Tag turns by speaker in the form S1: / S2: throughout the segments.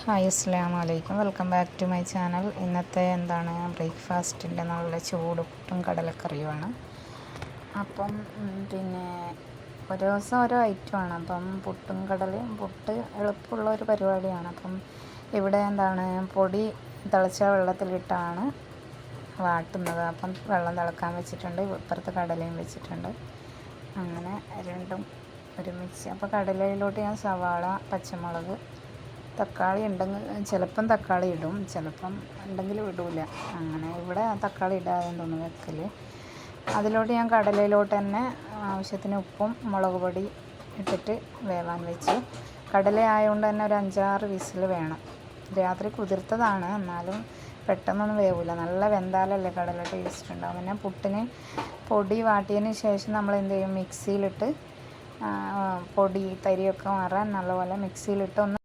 S1: Hi അസ്സാം വലൈക്കും welcome back to my channel. ഇന്നത്തെ എന്താണ് ബ്രേക്ക്ഫാസ്റ്റിന്റെ നല്ല ചൂടുപുട്ടും കടലക്കറിയുമാണ്. അപ്പം പിന്നെ ഓരോ ദിവസം ഓരോ ഐറ്റമാണ്. അപ്പം പുട്ടും കടലയും പുട്ട് എളുപ്പമുള്ള ഒരു പരിപാടിയാണ്. അപ്പം ഇവിടെ എന്താണ് പൊടി തിളച്ച വെള്ളത്തിലിട്ടാണ് വാട്ടുന്നത്. അപ്പം വെള്ളം തിളക്കാൻ വെച്ചിട്ടുണ്ട് ഇപ്പുറത്ത് കടലയും വെച്ചിട്ടുണ്ട്. അങ്ങനെ രണ്ടും ഒരുമിച്ച്. അപ്പോൾ കടലയിലോട്ട് ഞാൻ സവാള പച്ചമുളക് തക്കാളി ഉണ്ടെങ്കിൽ ചിലപ്പം തക്കാളി ഇടും ചിലപ്പം ഉണ്ടെങ്കിൽ ഇടൂല അങ്ങനെ ഇവിടെ തക്കാളി ഇടാതെ വെക്കൽ അതിലോട്ട് ഞാൻ കടലയിലോട്ട് തന്നെ ആവശ്യത്തിന് ഉപ്പും മുളക് പൊടി ഇട്ടിട്ട് വേവാൻ വെച്ചു. കടല ആയതുകൊണ്ട് തന്നെ ഒരു അഞ്ചാറ് വിസിൽ വേണം. രാത്രി കുതിർത്തതാണ് എന്നാലും പെട്ടെന്നൊന്നും വേവില്ല നല്ല വെന്താലല്ലേ കടല ടേസ്റ്റ് ഉണ്ടാവും. പിന്നെ പുട്ടിന് പൊടി വാട്ടിയതിന് ശേഷം നമ്മൾ എന്ത് ചെയ്യും? മിക്സിയിലിട്ട് പൊടി തരിയൊക്കെ മാറാൻ നല്ലപോലെ മിക്സിയിലിട്ട് ഒന്ന്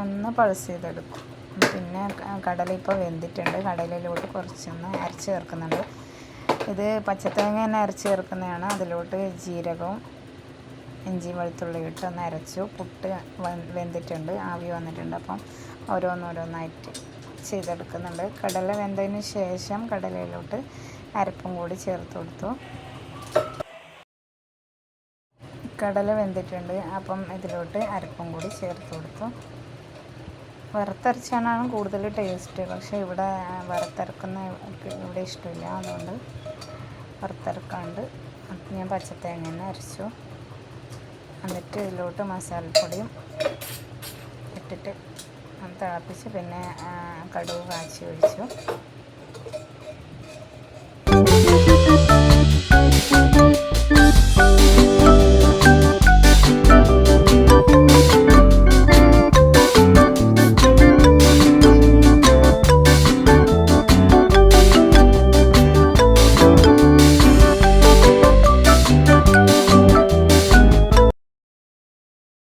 S1: ഒന്ന് പൾസ് ചെയ്തെടുക്കും. പിന്നെ കടല ഇപ്പോൾ വെന്തിട്ടുണ്ട്. കടലയിലോട്ട് കുറച്ചൊന്ന് അരച്ച് ചേർക്കുന്നുണ്ട്. ഇത് പച്ചത്തേങ്ങ തന്നെ അരച്ച് ചേർക്കുന്നതാണ്. അതിലോട്ട് ജീരകവും ഇഞ്ചിയും വെളുത്തുള്ളി ഇട്ട് ഒന്ന് അരച്ചു. പുട്ട് വെന്തിട്ടുണ്ട്. ആവി വന്നിട്ടുണ്ട്. അപ്പം ഓരോന്നോരോന്നായിട്ട് ചെയ്തെടുക്കുന്നുണ്ട്. കടല വെന്തതിന് ശേഷം കടലയിലോട്ട് അരപ്പും കൂടി ചേർത്ത് കൊടുത്തു. കടല വെന്തിട്ടുണ്ട്. അപ്പം ഇതിലോട്ട് അരപ്പും കൂടി ചേർത്ത് കൊടുത്തു. വറുത്തരച്ചാണ് കൂടുതൽ ടേസ്റ്റ്. പക്ഷേ ഇവിടെ വറുത്തരക്കുന്ന ഇവിടെ ഇഷ്ടമില്ല. അതുകൊണ്ട് വറുത്തരക്കാണ്ട് അപ്പം ഞാൻ പച്ചത്തേങ്ങ തന്നെ അരച്ചു. എന്നിട്ട് ഇതിലോട്ട് മസാലപ്പൊടിയും ഇട്ടിട്ട് തിളപ്പിച്ച് പിന്നെ കടുക് കാച്ചി ഒഴിച്ചു.